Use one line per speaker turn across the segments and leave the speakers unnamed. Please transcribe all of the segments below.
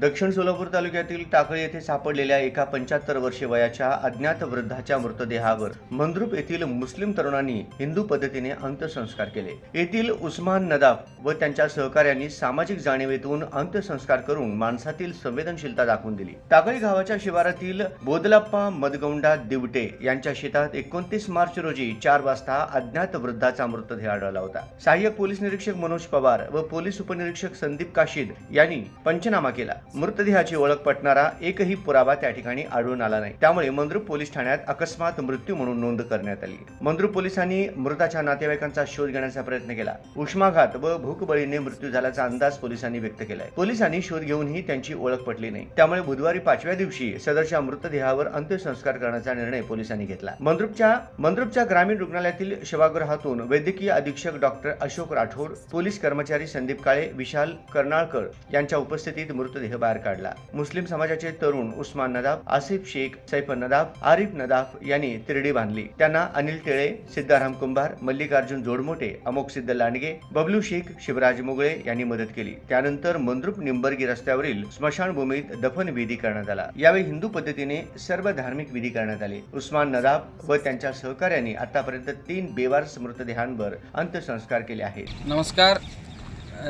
दक्षिण सोलापूर तालुक्यातील टाकळी येथे सापडलेल्या एका पंच्याहत्तर वर्षे वयाच्या अज्ञात वृद्धाच्या मृतदेहावर मंद्रुप येथील मुस्लिम तरुणांनी हिंदू पद्धतीने अंत्यसंस्कार केले. येथील उस्मान नदाफ व त्यांच्या सहकाऱ्यांनी सामाजिक जाणीवेतून अंत्यसंस्कार करून माणसातील संवेदनशीलता दाखवून दिली. टाकळी गावाच्या शिवारातील बोदलाप्पा मदगौंडा दिवटे यांच्या शेतात एकोणतीस मार्च रोजी चार वाजता अज्ञात वृद्धाचा मृतदेह आढळला होता. सहाय्यक पोलीस निरीक्षक मनोज पवार व पोलीस उपनिरीक्षक संदीप काशीद यांनी पंचनामा केला. मृतदेहाची ओळख पटणारा एकही पुरावा त्या ठिकाणी आढळून आला नाही. त्यामुळे मंद्रुप पोलीस ठाण्यात अकस्मात मृत्यू म्हणून नोंद करण्यात आली. मंद्रुप पोलिसांनी मृताच्या नातेवाईकांचा शोध घेण्याचा प्रयत्न केला. उष्माघात व भूकबळीने मृत्यू झाल्याचा अंदाज पोलिसांनी व्यक्त केलाय. पोलिसांनी शोध घेऊनही त्यांची ओळख पटली नाही. त्यामुळे बुधवारी पाचव्या दिवशी सदरच्या मृतदेहावर अंत्यसंस्कार करण्याचा निर्णय पोलिसांनी घेतला. मंद्रुपच्या मंद्रुपच्या ग्रामीण रुग्णालयातील शवागृहातून वैद्यकीय अधीक्षक डॉक्टर अशोक राठोड पोलीस कर्मचारी संदीप काळे विशाल कर्नाळकर यांच्या उपस्थितीत मृतदेह बाहेर काढला. मुस्लिम समाजाचे तरुण उस्मान नदाफ आसिफ शेख सैफ नदाफ आरिफ नदाफ यांनी तिरडी बांधली. त्यांना अनिल टिळे सिद्धाराम कुंभार मल्लिकार्जुन जोडमोटे अमोक सिद्ध लांडगे बबलू शेख शिवराज मुगळे यांनी मदत केली. त्यानंतर मंद्रुप निंबर्गी रस्त्यावरील स्मशानभूमीत दफन विधी करण्यात आला. यावेळी हिंदू पद्धतीने सर्व धार्मिक विधी करण्यात आले. उस्मान नदाफ व त्यांच्या सहकार्यांनी आतापर्यंत तीन बेवारस मृतदेहांवर अंत्यसंस्कार केले आहेत.
नमस्कार.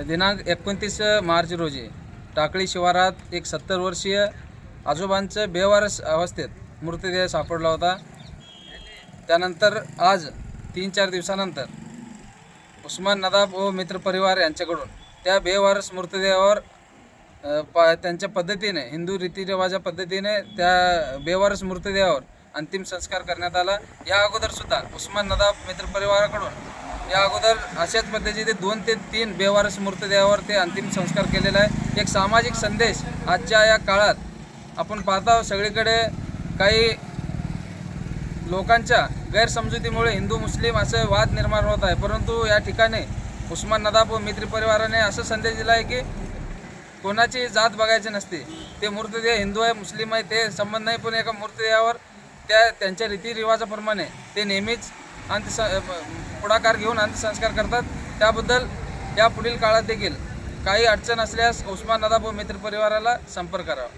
दिनांक एकोणतीस मार्च रोजी टाकळी शिवारात एक सत्तर वर्षीय आजोबांचं बेवारस अवस्थेत मृतदेह सापडला होता. त्यानंतर आज तीन चार दिवसानंतर उस्मान नदाब व मित्रपरिवार यांच्याकडून त्या बेवारस मृतदेहावर प त्यांच्या पद्धतीने हिंदू रीतिरिवाजा पद्धतीने त्या बेवारस मृतदेहावर अंतिम संस्कार करण्यात आला. या अगोदरसुद्धा उस्मान नदाब मित्रपरिवाराकडून या अगोदर अशाच पद्धतीचे दोन ते तीन बेवारस मृतदेहावर ते अंतिम संस्कार केलेला आहे. एक सामाजिक संदेश आजच्या या काळात आपण पाहता सगळीकडे काही लोकांच्या गैरसमजुतीमुळे हिंदू मुस्लिम असे वाद निर्माण होत आहे. परंतु या ठिकाणी उस्मान नदाब व मित्र परिवाराने असा संदेश दिला आहे की कोणाची जात बघायची नसते. ते मृतदेह हिंदू आहे मुस्लिम आहे ते संबंध नाही पण एका मृतदेहावर त्या त्यांच्या रीतिरिवाजाप्रमाणे ते नेहमीच अंत्य पुढाकार घेऊन अंत्यसंस्कार करतात. त्याबद्दल या पुढील काळात देखील काही अडचण असल्यास उस्मान नदाभाऊ मित्रपरिवाराला मित्र परिवाराला संपर्क करावा.